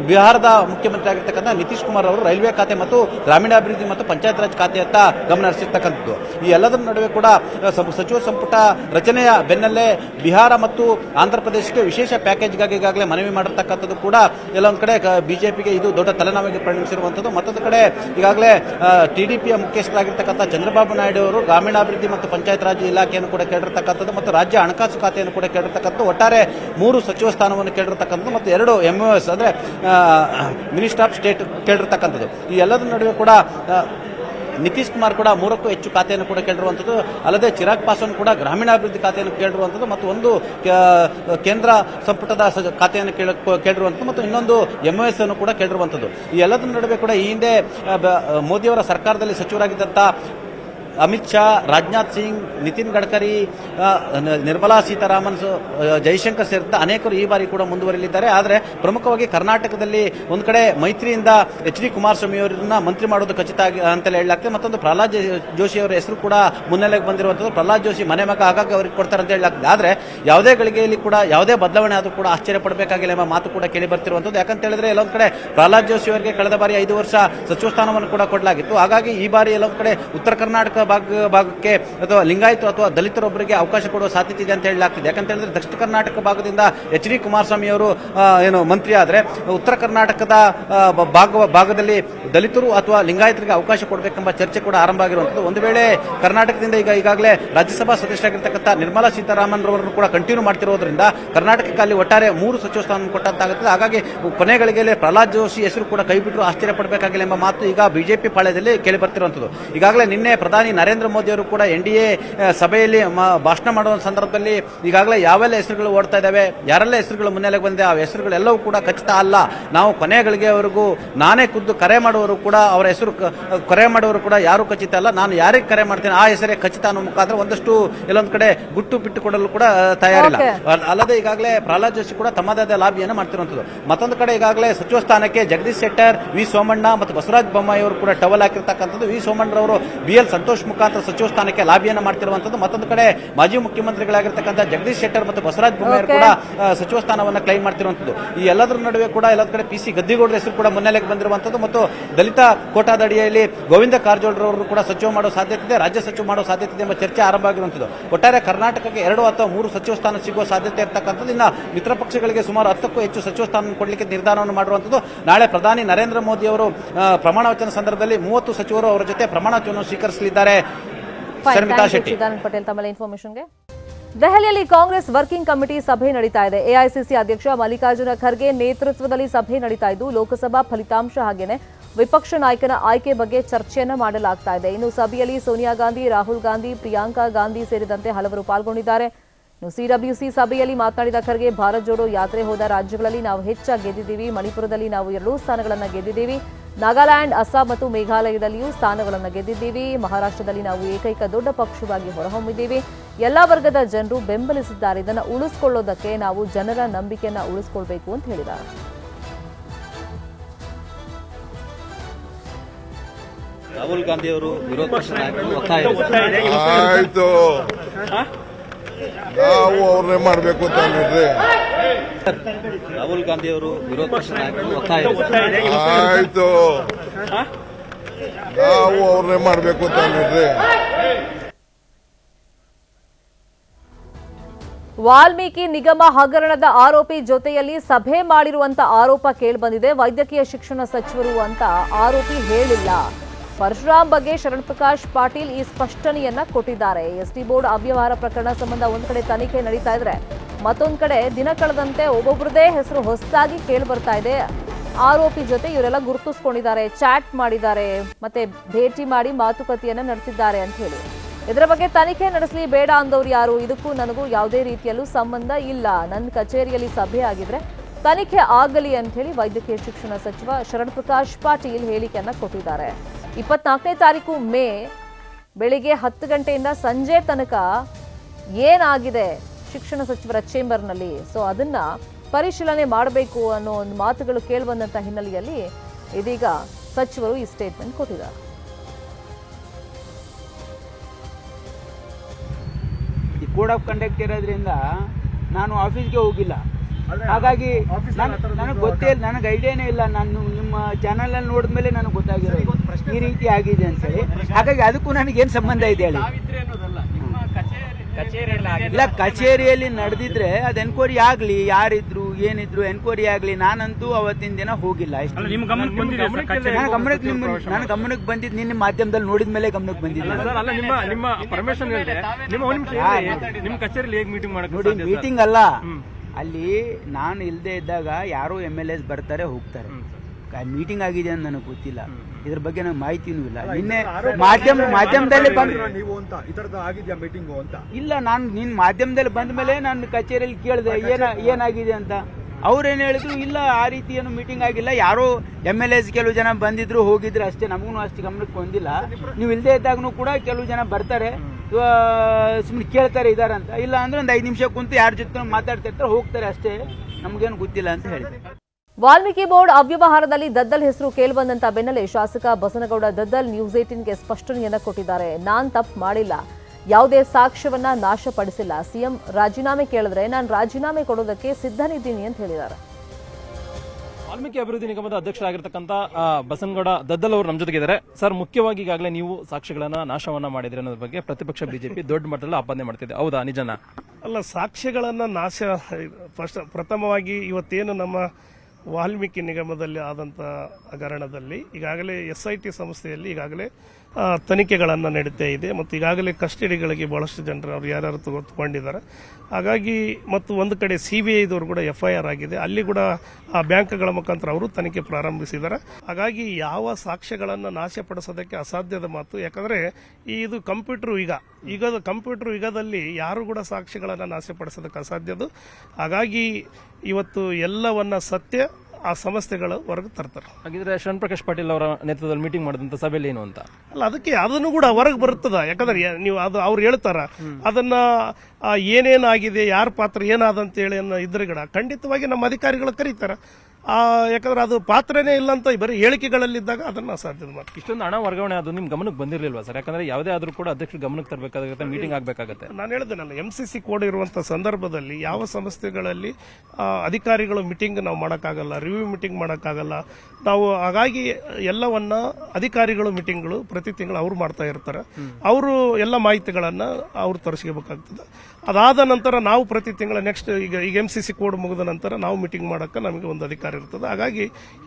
ಬಿಹಾರದ ಮುಖ್ಯಮಂತ್ರಿ ಆಗಿರ್ತಕ್ಕಂಥ ನಿತೀಶ್ ಕುಮಾರ್ ಅವರು ರೈಲ್ವೆ ಖಾತೆ ಮತ್ತು ಗ್ರಾಮೀಣಾಭಿವೃದ್ಧಿ ಮತ್ತು ಪಂಚಾಯತ್ ರಾಜ್ ಖಾತೆಯತ್ತ ಗಮನ ಹರಿಸಿರ್ತಕ್ಕಂಥದ್ದು. ಈ ಎಲ್ಲದರ ನಡುವೆ ಕೂಡ ಸಚಿವ ಸಂಪುಟ ರಚನೆಯ ಬೆನ್ನಲ್ಲೇ ಬಿಹಾರ ಮತ್ತು ಆಂಧ್ರ ಪ್ರದೇಶಕ್ಕೆ ವಿಶೇಷ ಪ್ಯಾಕೇಜ್ಗಾಗಿ ಈಗಾಗಲೇ ಮನವಿ ಮಾಡಿರ್ತಕ್ಕಂಥದ್ದು ಕೂಡ ಎಲ್ಲೊಂದು ಕಡೆ ಬಿಜೆಪಿಗೆ ಇದು ದೊಡ್ಡ ತಲೆನೋವಿಗೆ ಪರಿಣಮಿಸಿರುವಂಥದ್ದು. ಮತ್ತೊಂದು ಕಡೆ ಈಗಾಗಲೇ ಟಿ ಡಿ ಪಿಯ ಮುಖ್ಯಸ್ಥರಾಗಿರ್ತಕ್ಕಂಥ ಚಂದ್ರಬಾಬು ನಾಯ್ಡು ಅವರು ಗ್ರಾಮೀಣಾಭಿವೃದ್ಧಿ ಮತ್ತು ಪಂಚಾಯತ್ ರಾಜ್ ಇಲಾಖೆಯನ್ನು ಕೂಡ ಕೇಳಿರ್ತಕ್ಕಂಥದ್ದು ಮತ್ತು ರಾಜ್ಯ ಹಣಕಾಸು ಖಾತೆಯನ್ನು ಕೂಡ ಕೇಳಿರ್ತಕ್ಕಂಥದ್ದು. ಒಟ್ಟಾರೆ ಮೂರು ಸಚಿವ ಸ್ಥಾನವನ್ನು ಕೇಳಿರ್ತಕ್ಕಂಥದ್ದು ಮತ್ತು ಎರಡು ಎಂ ಎಸ್ ಅಂದರೆ ಮಿನಿಸ್ಟರ್ ಆಫ್ ಸ್ಟೇಟ್ ಕೇಳಿರ್ತಕ್ಕಂಥದ್ದು. ಈ ಎಲ್ಲದರ ನಡುವೆ ಕೂಡ ನಿತೀಶ್ ಕುಮಾರ್ ಕೂಡ ಮೂರಕ್ಕೂ ಹೆಚ್ಚು ಖಾತೆಯನ್ನು ಕೂಡ ಕೇಳಿರುವಂಥದ್ದು. ಅಲ್ಲದೆ ಚಿರಾಗ್ ಪಾಸ್ವಾನ್ ಕೂಡ ಗ್ರಾಮೀಣಾಭಿವೃದ್ಧಿ ಖಾತೆಯನ್ನು ಕೇಳಿರುವಂಥದ್ದು ಮತ್ತು ಒಂದು ಕೇಂದ್ರ ಸಂಪುಟದ ಖಾತೆಯನ್ನು ಕೇಳ ಕೇಳಿರುವಂಥದ್ದು ಮತ್ತು ಇನ್ನೊಂದು ಎಂ ಎಸ್ ಅನ್ನು ಕೂಡ ಕೇಳಿರುವಂಥದ್ದು. ಈ ಎಲ್ಲದರ ನಡುವೆ ಕೂಡ ಈ ಹಿಂದೆ ಮೋದಿಯವರ ಸರ್ಕಾರದಲ್ಲಿ ಸಚಿವರಾಗಿದ್ದಂಥ ಅಮಿತ್ ಶಾ, ರಾಜನಾಥ್ ಸಿಂಗ್, ನಿತಿನ್ ಗಡ್ಕರಿ ನಿರ್ಮಲಾ ಸೀತಾರಾಮನ್ ಜೈಶಂಕರ್ ಸೇರಿದಂತೆ ಅನೇಕರು ಈ ಬಾರಿ ಕೂಡ ಮುಂದುವರಿಯಲಿದ್ದಾರೆ. ಆದರೆ ಪ್ರಮುಖವಾಗಿ ಕರ್ನಾಟಕದಲ್ಲಿ ಒಂದು ಕಡೆ ಮೈತ್ರಿಯಿಂದ ಎಚ್ ಡಿ ಕುಮಾರಸ್ವಾಮಿ ಅವರನ್ನ ಮಂತ್ರಿ ಮಾಡೋದು ಖಚಿತ ಅಂತಲೇ ಹೇಳಲಾಗ್ತದೆ. ಮತ್ತೊಂದು ಪ್ರಹ್ಲಾದ್ ಜೋಶಿ ಅವರ ಹೆಸರು ಕೂಡ ಮುನ್ನೆಲೆಗೆ ಬಂದಿರುವಂಥದ್ದು ಪ್ರಹ್ಲಾದ್ ಜೋಶಿ ಮನೆ ಮಗ ಆಗಾಗ ಅವ್ರಿಗೆ ಕೊಡ್ತಾರೆ ಅಂತ ಹೇಳಲಾಗ್ತದೆ. ಆದರೆ ಯಾವುದೇ ಗಳಿಗೆಯಲ್ಲಿ ಕೂಡ, ಯಾವುದೇ ಬದಲಾವಣೆ ಆದರೂ ಕೂಡ ಆಶ್ಚರ್ಯ ಪಡಬೇಕಾಗಿಲ್ಲ ಎಂಬ ಮಾತು ಕೂಡ ಕೇಳಿ ಬರ್ತಿರುವಂಥದ್ದು. ಯಾಕಂತ ಹೇಳಿದ್ರೆ ಎಲ್ಲೊಂದು ಕಡೆ ಪ್ರಹ್ಲಾದ್ ಜೋಶಿ ಅವರಿಗೆ ಕಳೆದ ಬಾರಿ ಐದು ವರ್ಷ ಸಚಿವ ಸ್ಥಾನವನ್ನು ಕೂಡ ಕೊಡಲಾಗಿತ್ತು. ಹಾಗಾಗಿ ಈ ಬಾರಿ ಎಲ್ಲೊಂದು ಕಡೆ ಉತ್ತರ ಕರ್ನಾಟಕ ಭಾಗ ಭಾಗಕ್ಕೆ ಅಥವಾ ಲಿಂಗಾಯತ ಅಥವಾ ದಲಿತರೊಬ್ಬರಿಗೆ ಅವಕಾಶ ಕೊಡುವ ಸಾಧ್ಯತೆ ಇದೆ ಅಂತ ಹೇಳಲಾಗ್ತಿದೆ. ಯಾಕಂತ ಹೇಳಿದ್ರೆ ದಕ್ಷಿಣ ಕರ್ನಾಟಕ ಭಾಗದಿಂದ ಎಚ್ ಡಿ ಕುಮಾರಸ್ವಾಮಿ ಅವರು ಏನು ಮಂತ್ರಿ ಆದರೆ ಉತ್ತರ ಕರ್ನಾಟಕದ ಭಾಗ, ಭಾಗದಲ್ಲಿ ದಲಿತರು ಅಥವಾ ಲಿಂಗಾಯತರಿಗೆ ಅವಕಾಶ ಕೊಡಬೇಕೆಂಬ ಚರ್ಚೆ ಕೂಡ ಆರಂಭ ಆಗಿರುವಂಥದ್ದು. ಒಂದು ವೇಳೆ ಕರ್ನಾಟಕದಿಂದ ಈಗ ಈಗಾಗಲೇ ರಾಜ್ಯಸಭಾ ಸದಸ್ಯರಾಗಿರ್ತಕ್ಕಂಥ ನಿರ್ಮಲಾ ಸೀತಾರಾಮನ್ ಅವರನ್ನು ಕೂಡ ಕಂಟಿನ್ಯೂ ಮಾಡ್ತಿರೋದ್ರಿಂದ ಕರ್ನಾಟಕಕ್ಕೆ ಅಲ್ಲಿ ಒಟ್ಟಾರೆ ಮೂರು ಸಚಿವ ಸ್ಥಾನ ಕೊಟ್ಟಂತಾಗುತ್ತದೆ ಹಾಗಾಗಿ ಕೊನೆಗಳಿಗೆ ಪ್ರಹ್ಲಾದ್ ಜೋಶಿ ಹೆಸರು ಕೂಡ ಕೈಬಿಟ್ಟರು ಆಶ್ಚರ್ಯ ಪಡಬೇಕಾಗಿಲ್ಲ ಎಂಬ ಮಾತು ಈಗ ಬಿಜೆಪಿ ಪಾಳ್ಯದಲ್ಲಿ ಕೇಳಿ ಬರ್ತಿರುವಂಥದ್ದು. ಈಗಾಗಲೇ ನಿನ್ನೆ ಪ್ರಧಾನಿ ನರೇಂದ್ರ ಮೋದಿಯವರು ಕೂಡ ಎನ್ ಡಿ ಎ ಸಭೆಯಲ್ಲಿ ಭಾಷಣ ಮಾಡುವ ಸಂದರ್ಭದಲ್ಲಿ ಈಗಾಗಲೇ ಯಾವೆಲ್ಲ ಹೆಸರುಗಳು ಓಡ್ತಾ ಇದ್ದಾವೆ ಯಾರೆಲ್ಲ ಹೆಸರುಗಳು ಮುನ್ನೆಲೆಗೆ ಬಂದಿದೆ ಆ ಹೆಸರುಗಳೆಲ್ಲವೂ ಕೂಡ ಖಚಿತ ಅಲ್ಲ. ನಾವು ಕೊನೆಗಳಿಗೆ ಗಳಿಗೆವರೆಗೂ ನಾನೇ ಖುದ್ದು ಕರೆ ಮಾಡುವವರು ಕೂಡ ಅವರ ಹೆಸರು ಕರೆ ಮಾಡುವವರು ಕೂಡ ಯಾರು ಖಚಿತ ಅಲ್ಲ. ನಾನು ಯಾರಿಗೆ ಕರೆ ಮಾಡ್ತೇನೆ ಆ ಹೆಸರೇ ಖಚಿತ ಅನ್ನೋ ಮುಖಾಂತರ ಒಂದಷ್ಟು ಎಲ್ಲೊಂದು ಕಡೆ ಗುಟ್ಟು ಬಿಟ್ಟು ಕೊಡಲು ಕೂಡ ತಯಾರಿಲ್ಲ. ಅಲ್ಲದೆ ಈಗಾಗಲೇ ಪ್ರಹ್ಲಾದ್ ಜೋಶಿ ಕೂಡ ತಮ್ಮದಾದ ಆದ ಲಾಬಿಯನ್ನು ಮಾಡ್ತಿರುವಂಥದ್ದು. ಮತ್ತೊಂದು ಕಡೆ ಈಗಾಗಲೇ ಸಚಿವ ಸ್ಥಾನಕ್ಕೆ ಜಗದೀಶ್ ಶೆಟ್ಟರ್ ವಿ ಸೋಮಣ್ಣ ಮತ್ತು ಬಸವರಾಜ ಬೊಮ್ಮಾಯಿ ಅವರು ಕೂಡ ಟವಲ್ ಹಾಕಿರ್ತಕ್ಕಂಥದ್ದು. ವಿ ಸೋಮಣ್ಣರವರು ಬಿ ಎಲ್ ಸಂತೋಷ್ ಮುಖಾಂತರ ಸಚಿವ ಸ್ಥಾನಕ್ಕೆ ಲಾಬಿಯನ್ನು ಮಾಡ್ತಿರುವಂಥದ್ದು ಮತ್ತೊಂದು ಕಡೆ ಮಾಜಿ ಮುಖ್ಯಮಂತ್ರಿಗಳಾಗಿರ್ತಕ್ಕಂಥ ಜಗದೀಶ್ ಶೆಟ್ಟರ್ ಮತ್ತು ಬಸವರಾಜ ಬೊಮ್ಮಾಯಿ ಕೂಡ ಸಚಿವ ಸ್ಥಾನವನ್ನು ಕ್ಲೈಮ್ ಮಾಡ್ತಿರುವಂಥದ್ದು ಈ ಎಲ್ಲದರ ನಡುವೆ ಕೂಡ ಎಲ್ಲದ ಕಡೆ ಪಿ ಸಿ ಗದ್ದಿಗೌಡರ ಹೆಸರು ಕೂಡ ಮುನ್ನೆಲೆಗೆ ಬಂದಿರುವಂಥದ್ದು ಮತ್ತು ದಲಿತ ಕೋಟಾದ ಅಡಿಯಲ್ಲಿ ಗೋವಿಂದ ಕಾರಜೋಳರವರು ಕೂಡ ಸಚಿವ ಮಾಡೋ ಸಾಧ್ಯತೆ ಇದೆ ರಾಜ್ಯ ಸಚಿವ ಮಾಡೋ ಸಾಧ್ಯತೆ ಇದೆ ಎಂಬ ಚರ್ಚೆ ಆರಂಭ ಆಗಿರುವಂತದ್ದು. ಒಟ್ಟಾರೆ ಕರ್ನಾಟಕಕ್ಕೆ ಎರಡು ಅಥವಾ ಮೂರು ಸಚಿವ ಸ್ಥಾನ ಸಿಗುವ ಸಾಧ್ಯತೆ ಇರತಕ್ಕಂಥದ್ದು. ಇನ್ನು ಮಿತ್ರ ಪಕ್ಷಗಳಿಗೆ ಸುಮಾರು ಹತ್ತಕ್ಕೂ ಹೆಚ್ಚು ಸಚಿವ ಸ್ಥಾನ ಕೊಡಲಿಕ್ಕೆ ನಿರ್ಧಾರವನ್ನು ಮಾಡುವಂಥದ್ದು ನಾಳೆ ಪ್ರಧಾನಿ ನರೇಂದ್ರ ಮೋದಿ ಅವರು ಪ್ರಮಾಣ ವಚನ ಸಂದರ್ಭದಲ್ಲಿ ಮೂವತ್ತು ಸಚಿವರು ಅವರ ಜೊತೆ ಪ್ರಮಾಣ ವಚನವನ್ನು ಸ್ವೀಕರಿಸಲಿದ್ದಾರೆ. ಶರ್ಮಿತಾ ಶೆಟ್ಟಿ. ಚಿದಾನಂದ್ ಪಟೇಲ್ ತಮ್ಮ ಇನ್ಫಾರ್ಮೇಶನ್ಗೆ ದೆಹಲಿಯಲ್ಲಿ ಕಾಂಗ್ರೆಸ್ ವರ್ಕಿಂಗ್ ಕಮಿಟಿ ಸಭೆ ನಡೀತಾ ಇದೆ. ಎಐಸಿಸಿ ಅಧ್ಯಕ್ಷ ಮಲ್ಲಿಕಾರ್ಜುನ ಖರ್ಗೆ ನೇತೃತ್ವದಲ್ಲಿ ಸಭೆ ನಡೀತಾ ಇದ್ದು ಲೋಕಸಭಾ ಫಲಿತಾಂಶ ಹಾಗೇನೆ ವಿಪಕ್ಷ ನಾಯಕನ ಆಯ್ಕೆ ಬಗ್ಗೆ ಚರ್ಚೆಯನ್ನ ಮಾಡಲಾಗ್ತಾ ಇದೆ. ಇನ್ನು ಸಭೆಯಲ್ಲಿ ಸೋನಿಯಾ ಗಾಂಧಿ ರಾಹುಲ್ ಗಾಂಧಿ ಪ್ರಿಯಾಂಕಾ ಗಾಂಧಿ ಸೇರಿದಂತೆ ಹಲವರು ಪಾಲ್ಗೊಂಡಿದ್ದಾರೆ. ಸಿಡಬ್ಲ್ಯೂಸಿ ಸಭೆಯಲ್ಲಿ ಮಾತನಾಡಿದ ಖರ್ಗೆ ಭಾರತ್ ಜೋಡೋ ಯಾತ್ರೆ ಹೋದ ರಾಜ್ಯಗಳಲ್ಲಿ ನಾವು ಹೆಚ್ಚಾಗಿ ಗೆದ್ದಿದ್ದೀವಿ. ಮಣಿಪುರದಲ್ಲಿ ನಾವು ಎರಡೂ ಸ್ಥಾನಗಳನ್ನು ಗೆದ್ದಿದ್ದೀವಿ. ನಾಗಾಲ್ಯಾಂಡ್ ಅಸ್ಸಾಂ ಮತ್ತು ಮೇಘಾಲಯದಲ್ಲಿಯೂ ಸ್ಥಾನಗಳನ್ನು ಗೆದ್ದಿದ್ದೀವಿ. ಮಹಾರಾಷ್ಟ್ರದಲ್ಲಿ ನಾವು ಏಕೈಕ ದೊಡ್ಡ ಪಕ್ಷವಾಗಿ ಹೊರಹೊಮ್ಮಿದ್ದೀವಿ. ಎಲ್ಲ ವರ್ಗದ ಜನರು ಬೆಂಬಲಿಸಿದ್ದಾರೆ. ಇದನ್ನು ಉಳಿಸ್ಕೊಳ್ಳೋದಕ್ಕೆ ನಾವು ಜನರ ನಂಬಿಕೆಯನ್ನು ಉಳಿಸ್ಕೊಳ್ಬೇಕು ಅಂತ ಹೇಳಿದ್ದಾರೆ. ರಾಹುಲ್ ಗಾಂಧಿ ಅವರು ವಿರೋಧ ಪಕ್ಷ ನಾಯಕರು ನಾವು ಅವ್ರನ್ನೇ ಮಾಡಬೇಕು ಅಂತ ಹೇಳಿದ್ರೆ ರಾಹುಲ್ ಗಾಂಧಿ ಅವರು ವಿರೋಧ ಪಕ್ಷ ನಾಯಕರು ಒತ್ತಾಯ ಆಯ್ತು. ನಾವು ಅವ್ರನ್ನೇ ಮಾಡಬೇಕು ಅಂತ ಹೇಳಿದ್ರೆ ವಾಲ್ಮೀಕಿ ನಿಗಮ ಹಗರಣದ ಆರೋಪಿ ಜೊತೆಯಲ್ಲಿ ಸಭೆ ಮಾಡಿರುವಂತ ಆರೋಪ ಕೇಳಿಬಂದಿದೆ. ವೈದ್ಯಕೀಯ ಶಿಕ್ಷಣ ಸಚಿವರು ಅಂತ ಆರೋಪಿ ಹೇಳಿಲ್ಲ. ಪರಶುರಾಮ್ ಬಗ್ಗೆ ಶರಣ್ ಪ್ರಕಾಶ್ ಪಾಟೀಲ್ ಈ ಸ್ಪಷ್ಟನೆಯನ್ನ ಕೊಟ್ಟಿದ್ದಾರೆ. ಎಸ್ಟಿ ಬೋರ್ಡ್ ಅವ್ಯವಹಾರ ಪ್ರಕರಣ ಸಂಬಂಧ ಒಂದ್ ಕಡೆ ತನಿಖೆ ನಡೀತಾ ಇದ್ರೆ ಮತ್ತೊಂದ್ ಕಡೆ ದಿನ ಕಳೆದಂತೆ ಒಬ್ಬೊಬ್ಬರದೇ ಹೆಸರು ಹೊಸದಾಗಿ ಕೇಳಿ ಬರ್ತಾ ಇದೆ. ಆರೋಪಿ ಜೊತೆ ಇವರೆಲ್ಲ ಗುರುತಿಸ್ಕೊಂಡಿದ್ದಾರೆ, ಚಾಟ್ ಮಾಡಿದ್ದಾರೆ, ಮತ್ತೆ ಭೇಟಿ ಮಾಡಿ ಮಾತುಕತೆಯನ್ನ ನಡೆಸಿದ್ದಾರೆ ಅಂತ ಹೇಳಿ. ಇದರ ಬಗ್ಗೆ ತನಿಖೆ ನಡೆಸಲಿ, ಬೇಡ ಅಂದವ್ರು ಯಾರು? ಇದಕ್ಕೂ ನನಗೂ ಯಾವುದೇ ರೀತಿಯಲ್ಲೂ ಸಂಬಂಧ ಇಲ್ಲ. ನನ್ನ ಕಚೇರಿಯಲ್ಲಿ ಸಭೆ ಆಗಿದ್ರೆ ತನಿಖೆ ಆಗಲಿ ಅಂತ ಹೇಳಿ ವೈದ್ಯಕೀಯ ಶಿಕ್ಷಣ ಸಚಿವ ಶರಣ್ ಪ್ರಕಾಶ್ ಪಾಟೀಲ್ ಹೇಳಿಕೆಯನ್ನ ಕೊಟ್ಟಿದ್ದಾರೆ. ಇಪ್ಪತ್ನಾಲ್ಕನೇ ತಾರೀಕು ಮೇ ಬೆಳಿಗ್ಗೆ ಹತ್ತು ಗಂಟೆಯಿಂದ ಸಂಜೆ ತನಕ ಏನಾಗಿದೆ ಶಿಕ್ಷಣ ಸಚಿವರ ಚೇಂಬರ್ನಲ್ಲಿ? ಸೊ, ಅದನ್ನ ಪರಿಶೀಲನೆ ಮಾಡಬೇಕು ಅನ್ನೋ ಒಂದು ಮಾತುಗಳು ಕೇಳಬಂದಂತ ಹಿನ್ನೆಲೆಯಲ್ಲಿ ಇದೀಗ ಸಚಿವರು ಈ ಸ್ಟೇಟ್ಮೆಂಟ್ ಕೊಟ್ಟಿದ್ದಾರೆ. ಈ ಕೋಡ್ ಆಫ್ ಕಂಡಕ್ಟ್ ಇರೋದ್ರಿಂದ ನಾನು ಆಫೀಸ್ಗೆ ಹೋಗಿಲ್ಲ. ಹಾಗಾಗಿ ನನ್- ನನಗೆ ಗೊತ್ತೇ ಇಲ್ಲ ನನಗೆ ಐಡಿಯಾನೇ ಇಲ್ಲ ನಾನು ನಿಮ್ಮ ಚಾನಲ್ ಅಲ್ಲಿ ನೋಡಿದ್ಮೇಲೆ ನನಗೆ ಗೊತ್ತಾಗಿರೋದು. ಈ ರೀತಿ ಆಗಿದೆ ಅಂತ ಹೇಳಿ. ಹಾಗಾಗಿ ಅದಕ್ಕೂ ನನಗೇನು ಸಂಬಂಧ ಇದೆ ಹೇಳಿ. ಇಲ್ಲ ಕಚೇರಿಯಲ್ಲಿ ನಡೆದಿದ್ರೆ ಅದು ಎನ್ಕ್ವೈರಿ ಆಗ್ಲಿ ಯಾರಿದ್ರು ಏನಿದ್ರು ಎನ್ಕ್ವೈರಿ ಆಗ್ಲಿ ನಾನಂತೂ ಅವತ್ತಿನ ದಿನ ಹೋಗಿಲ್ಲ. ಗಮನಕ್ಕೆ ಬಂದಿದೆ ಸರ್, ನನ್ನ ಕಚೇರಿ ಗಮನಕ್ಕೆ ನಿಮ್ಮ ನನ್ನ ಗಮನಕ್ಕೆ ಬಂದಿದ್ದು ನಿನ್ನ ಮಾಧ್ಯಮದಲ್ಲಿ ನೋಡಿದ ಮೇಲೆ ಗಮನಕ್ಕೆ ಬಂದಿದೆ ಅಲ್ಲ ನಿಮ್ಮ ನಿಮ್ಮ ಪರ್ಮಿಷನ್ ಇದೆ ನಿಮ್ಮ ಒಂದ್ ನಿಮಿಷ ಇರಿ. ನಿಮ್ಮ ಕಚೇರಿಯಲ್ಲಿ ಹೇಗೆ ಮೀಟಿಂಗ್ ಮಾಡಕ್ಕೆ ನೋಡಿ ಸಾಧ್ಯ ಮೀಟಿಂಗ್ ಅಲ್ಲ. ಅಲ್ಲಿ ನಾನು ಇಲ್ಲದೆ ಇದ್ದಾಗ ಯಾರು ಎಂ ಎಲ್ ಎಸ್ ಬರ್ತಾರೆ ಹೋಗ್ತಾರೆ. ಮೀಟಿಂಗ್ ಆಗಿದೆ ಅಂತ ನನಗೆ ಗೊತ್ತಿಲ್ಲ. ಇದ್ರ ಬಗ್ಗೆ ನಂಗೆ ಮಾಹಿತಿನೂ ಇಲ್ಲ. ನಿನ್ನೆ ಮಾಧ್ಯಮ ಮಾಧ್ಯಮದಲ್ಲಿ ಬಂದ ನೀವು ಅಂತ ಆಗಿದ್ಯಾ ಮೀಟಿಂಗು ಅಂತ? ಇಲ್ಲ ನಾನು ನಿನ್ನ ಮಾಧ್ಯಮದಲ್ಲಿ ಬಂದ ಮೇಲೆ ನಾನು ಕಚೇರಿಯಲ್ಲಿ ಕೇಳಿದೆ ಏನ ಏನಾಗಿದೆ ಅಂತ. ಅವ್ರೇನು ಹೇಳಿದ್ರು ಇಲ್ಲ ಆ ರೀತಿ ಏನು ಮೀಟಿಂಗ್ ಆಗಿಲ್ಲ. ಯಾರೋ ಎಂ ಎಲ್ ಎಸ್ ಕೆಲವು ಜನ ಬಂದಿದ್ರು ಹೋಗಿದ್ರು ಅಷ್ಟೇ. ನಮಗೂ ಅಷ್ಟು ಗಮನಕ್ಕೆ ಬಂದಿಲ್ಲ. ನೀವು ಇಲ್ಲದೆ ಇದ್ದಾಗೂ ಕೂಡ ಕೆಲವು ಜನ ಬರ್ತಾರೆ. ಸುಮ್ಮನೆ ಕೇಳ್ತಾರೆ ಇದಾರೆ ಅಂತ. ಇಲ್ಲ ಅಂದ್ರೆ ಒಂದು ಐದು ನಿಮಿಷ ಕುಂತು ಯಾರ ಜೊತೆ ಮಾತಾಡ್ತಿರ್ತಾರೆ ಹೋಗ್ತಾರೆ ಅಷ್ಟೇ. ನಮಗೇನು ಗೊತ್ತಿಲ್ಲ ಅಂತ ಹೇಳಿದ್ರು. ವಾಲ್ಮೀಕಿ ಬೋರ್ಡ್ ಅವ್ಯವಹಾರದಲ್ಲಿ ದದ್ದಲ್ ಹೆಸರು ಕೇಳಿಬಂದಂತ ಬೆನ್ನಲ್ಲೇ ಶಾಸಕ ಬಸನಗೌಡ ದದ್ದಲ್ ನ್ಯೂಸ್ ಏಟಿನ್ಗೆ ಸ್ಪಷ್ಟನೆಯನ್ನ ಕೊಟ್ಟಿದ್ದಾರೆ. ನಾನ್ ತಪ್ಪು ಮಾಡಿಲ್ಲ. ಯಾವುದೇ ಸಾಕ್ಷ್ಯವನ್ನ ನಾಶಪಡಿಸಿಲ್ಲ. ಸಿಎಂ ರಾಜೀನಾಮೆ ಕೇಳಿದ್ರೆ ನಾನು ರಾಜೀನಾಮೆ ಕೊಡೋದಕ್ಕೆ ಸಿದ್ಧನಿದ್ದೀನಿ ಅಂತ ಹೇಳಿದ್ದಾರೆ. ವಾಲ್ಮೀಕಿ ಅಭಿವೃದ್ಧಿ ನಿಗಮದ ಅಧ್ಯಕ್ಷರಾಗಿರ್ತಕ್ಕಂಥ ಬಸನಗೌಡ ದದ್ದಲ್ ಅವರು ನಮ್ಮ ಜೊತೆಗಿದ್ದಾರೆ ಸರ್, ಮುಖ್ಯವಾಗಿ ಈಗಾಗಲೇ ನೀವು ಸಾಕ್ಷಿಗಳನ್ನ ನಾಶವನ್ನ ಮಾಡಿದ್ರೆ ಅನ್ನೋದ್ರ ಬಗ್ಗೆ ಪ್ರತಿಪಕ್ಷ ಬಿಜೆಪಿ ದೊಡ್ಡ ಮಟ್ಟದಲ್ಲಿ ಆಪಾದನೆ ಮಾಡ್ತಿದೆ. ಹೌದಾ, ನಿಜನಾ? ಅಲ್ಲ, ಸಾಕ್ಷ್ಯಗಳನ್ನು ನಾಶ, ಫಸ್ಟ್, ಪ್ರಥಮವಾಗಿ ಇವತ್ತೇನು ನಮ್ಮ ವಾಲ್ಮೀಕಿ ನಿಗಮದಲ್ಲಿ ಆದಂಥ ಹಗರಣದಲ್ಲಿ ಈಗಾಗಲೇ ಎಸ್ ಸಂಸ್ಥೆಯಲ್ಲಿ ಈಗಾಗಲೇ ತನಿಖೆಗಳನ್ನು ನಡೀತಾ ಇದೆ ಮತ್ತು ಈಗಾಗಲೇ ಕಸ್ಟಡಿಗಳಿಗೆ ಬಹಳಷ್ಟು ಜನರು ಅವ್ರು ಯಾರ್ಯಾರು ತಗೊಂಡಿದ್ದಾರೆ. ಹಾಗಾಗಿ ಮತ್ತು ಒಂದು ಕಡೆ ಸಿ ಬಿ ಐದವರು ಕೂಡ ಎಫ್ ಐ ಆರ್ ಆಗಿದೆ. ಅಲ್ಲಿ ಕೂಡ ಆ ಬ್ಯಾಂಕ್ಗಳ ಮುಖಾಂತರ ಅವರು ತನಿಖೆ ಪ್ರಾರಂಭಿಸಿದ್ದಾರೆ. ಹಾಗಾಗಿ ಯಾವ ಸಾಕ್ಷ್ಯಗಳನ್ನು ನಾಶಪಡಿಸೋದಕ್ಕೆ ಅಸಾಧ್ಯದ ಮಾತು. ಯಾಕಂದ್ರೆ ಇದು ಕಂಪ್ಯೂಟರ್ ಈಗ ಕಂಪ್ಯೂಟರ್ ಯುಗದಲ್ಲಿ ಯಾರು ಕೂಡ ಸಾಕ್ಷ್ಯಗಳನ್ನು ನಾಶಪಡಿಸೋದಕ್ಕೆ ಅಸಾಧ್ಯದು ಹಾಗಾಗಿ ಇವತ್ತು ಎಲ್ಲವನ್ನ ಸತ್ಯ ಆ ಸಮಸ್ಯೆಗಳು ಹೊರಗೆ ತರ್ತಾರೆ. ಹಾಗಿದ್ರೆ ಶರಣ್ ಪ್ರಕಾಶ್ ಪಾಟೀಲ್ ಅವರ ನೇತೃತ್ವದಲ್ಲಿ ಮೀಟಿಂಗ್ ಮಾಡಿದಂತ ಸಭೆಯಲ್ಲಿ ಏನು ಅಂತ? ಅಲ್ಲ ಅದಕ್ಕೆ ಅದನ್ನು ಕೂಡ ಹೊರಗೆ ಬರುತ್ತದ. ಯಾಕಂದ್ರೆ ಯ- ನೀವು ಅದು ಅವ್ರು ಹೇಳ್ತಾರ. ಅದನ್ನ ಆ, ಏನೇನಾಗಿದೆ ಯಾರ ಪಾತ್ರ ಏನಾದಂತ ಹೇಳಿ ಅನ್ನೋ ಇದ್ರ ಗಿಡ ಖಂಡಿತವಾಗಿ ನಮ್ಮ ಅಧಿಕಾರಿಗಳು ಕರೀತಾರ. ಯಾಕಂದ್ರೆ ಅದು ಪಾತ್ರನೇ ಇಲ್ಲ ಅಂತ ಬರೀ ಹೇಳಿಕೆಗಳಲ್ಲಿದ್ದಾಗ ಅದನ್ನ ಸಾಧ್ಯ ಮಾಡ್ತೀವಿ ಇಷ್ಟೊಂದು ಹಣ ವರ್ಗಾವಣೆ ಅದು ನಿಮ್ ಗಮನಕ್ಕೆ ಬಂದಿರಲಿಲ್ವಾ ಸರ್? ಯಾಕಂದ್ರೆ ಯಾವುದೇ ಆದ್ರೂ ಕೂಡ ಅಧ್ಯಕ್ಷರು ಗಮನಕ್ಕೆ ತರಬೇಕಾಗುತ್ತೆ ಮೀಟಿಂಗ್ ಆಗಬೇಕಾಗುತ್ತೆ. ನಾನು ಹೇಳಿದೆನಲ್ಲ ಎಂ ಸಿ ಸಿ ಕೋಡ್ ಇರುವಂತ ಸಂದರ್ಭದಲ್ಲಿ ಯಾವ ಸಂಸ್ಥೆಗಳಲ್ಲಿ ಅಧಿಕಾರಿಗಳು ಮೀಟಿಂಗ್ ನಾವು ಮಾಡೋಕ್ಕಾಗಲ್ಲ ರಿವ್ಯೂ ಮೀಟಿಂಗ್ ಮಾಡೋಕ್ಕಾಗಲ್ಲ ನಾವು ಹಾಗಾಗಿ ಎಲ್ಲವನ್ನ ಅಧಿಕಾರಿಗಳು ಮೀಟಿಂಗ್ಗಳು ಪ್ರತಿ ತಿಂಗಳು ಅವ್ರು ಮಾಡ್ತಾ ಇರ್ತಾರೆ. ಅವರು ಎಲ್ಲ ಮಾಹಿತಿಗಳನ್ನು ಅವ್ರು ತರಿಸ್ಕೋಬೇಕಾಗ್ತದೆ. ಅದಾದ ನಂತರ ನಾವು ಪ್ರತಿ ತಿಂಗಳ ನೆಕ್ಸ್ಟ್ ಈಗ ಈಗ ಎಂ ಸಿ ಸಿ ಕೋಡ್ ಮುಗಿದ ನಂತರ ನಾವು ಮೀಟಿಂಗ್ ಮಾಡೋಕ್ಕೆ ನಮಗೆ ಒಂದು ಅಧಿಕಾರ ಇರ್ತದೆ. ಹಾಗಾಗಿ